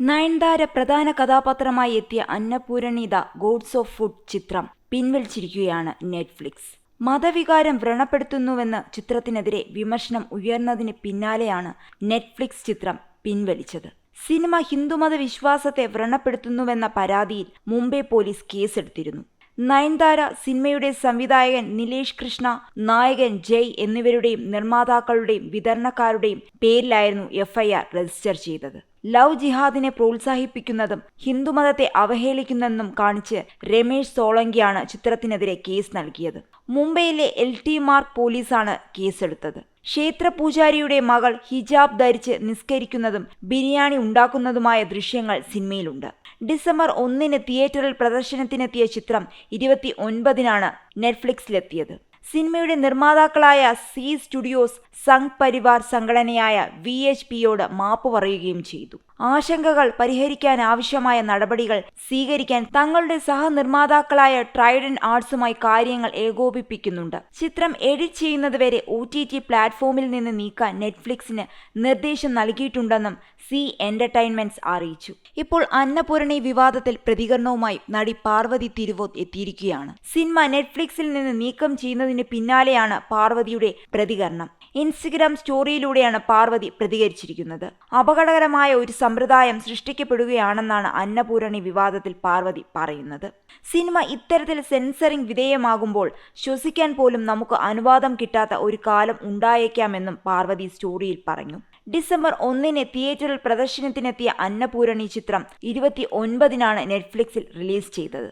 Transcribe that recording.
നയൻതാര പ്രധാന കഥാപാത്രമായി എത്തിയ അന്നപൂരണിത ഗോഡ്സ് ഓഫ് ഫുഡ് ചിത്രം പിൻവലിച്ചിരിക്കുകയാണ് നെറ്റ്ഫ്ലിക്സ്. മതവികാരം വ്രണപ്പെടുത്തുന്നുവെന്ന് ചിത്രത്തിനെതിരെ വിമർശനം ഉയർന്നതിന് പിന്നാലെയാണ് നെറ്റ്ഫ്ലിക്സ് ചിത്രം പിൻവലിച്ചത്. സിനിമ ഹിന്ദുമത വിശ്വാസത്തെ വ്രണപ്പെടുത്തുന്നുവെന്ന പരാതിയിൽ മുംബൈ പോലീസ് കേസെടുത്തിരുന്നു. നയൻതാര സിനിമയുടെ സംവിധായകൻ നിലേഷ് കൃഷ്ണ നായകൻ ജയ് എന്നിവരുടെയും നിർമ്മാതാക്കളുടെയും വിതരണക്കാരുടെയും പേരിലായിരുന്നു എഫ്ഐആർ രജിസ്റ്റർ ചെയ്തത്. ലവ് ജിഹാദിനെ പ്രോത്സാഹിപ്പിക്കുന്നതും ഹിന്ദുമതത്തെ അവഹേളിക്കുന്നതെന്നും കാണിച്ച് രമേശ് സോളങ്കിയാണ് ചിത്രത്തിനെതിരെ കേസ് നൽകിയത്. മുംബൈയിലെ എൽ ടി മാർക്ക് പോലീസാണ് കേസെടുത്തത്. ക്ഷേത്ര പൂജാരിയുടെ മകൾ ഹിജാബ് ധരിച്ച് നിസ്കരിക്കുന്നതും ബിരിയാണി ഉണ്ടാക്കുന്നതുമായ ദൃശ്യങ്ങൾ സിനിമയിലുണ്ട്. ഡിസംബർ ഒന്നിന് തിയേറ്ററിൽ പ്രദർശനത്തിനെത്തിയ ചിത്രം ഇരുപത്തി ഒൻപതിനാണ് നെറ്റ്ഫ്ലിക്സിലെത്തിയത്. സിനിമയുടെ നിർമ്മാതാക്കളായ സി സ്റ്റുഡിയോസ് സംഘ് പരിവാർ സംഘടനയായ വി എച്ച് പിയോട് മാപ്പ് പറയുകയും ചെയ്തു. ആശങ്കകൾ പരിഹരിക്കാൻ ആവശ്യമായ നടപടികൾ സ്വീകരിക്കാൻ തങ്ങളുടെ സഹനിർമ്മാതാക്കളായ ട്രൈഡൻ ആർട്സുമായി കാര്യങ്ങൾ ഏകോപിപ്പിക്കുന്നുണ്ട്. ചിത്രം എഡിറ്റ് ചെയ്യുന്നതുവരെ ഒ ടി ടി പ്ലാറ്റ്ഫോമിൽ നിന്ന് നീക്കാൻ നെറ്റ്ഫ്ലിക്സിന് നിർദ്ദേശം നൽകിയിട്ടുണ്ടെന്നും സി എന്റർടൈൻമെന്റ്സ് അറിയിച്ചു. ഇപ്പോൾ അന്നപൂരണി വിവാദത്തിൽ പ്രതികരണവുമായി നടി പാർവതി തിരുവോത്ത് എത്തിയിരിക്കുകയാണ്. സിനിമ നെറ്റ്ഫ്ലിക്സിൽ നിന്ന് നീക്കം ചെയ്യുന്നതിന് പിന്നാലെയാണ് പാർവതിയുടെ പ്രതികരണം. ഇൻസ്റ്റഗ്രാം സ്റ്റോറിയിലൂടെയാണ് പാർവതി പ്രതികരിച്ചിരിക്കുന്നത്. അപകടകരമായ ഒരു സമ്പ്രദായം സൃഷ്ടിക്കപ്പെടുകയാണെന്നാണ് അന്നപൂരണി വിവാദത്തിൽ പാർവതി പറയുന്നത്. സിനിമ ഇത്തരത്തിൽ സെൻസറിംഗ് വിധേയമാകുമ്പോൾ ശ്വസിക്കാൻ പോലും നമുക്ക് അനുവാദം കിട്ടാത്ത ഒരു കാലം ഉണ്ടായേക്കാമെന്നും പാർവതി സ്റ്റോറിയിൽ പറഞ്ഞു. ഡിസംബർ ഒന്നിന് തിയേറ്ററിൽ പ്രദർശനത്തിനെത്തിയ അന്നപൂരണി ചിത്രം ഇരുപത്തി ഒൻപതിനാണ് നെറ്റ്ഫ്ലിക്സിൽ റിലീസ് ചെയ്തത്.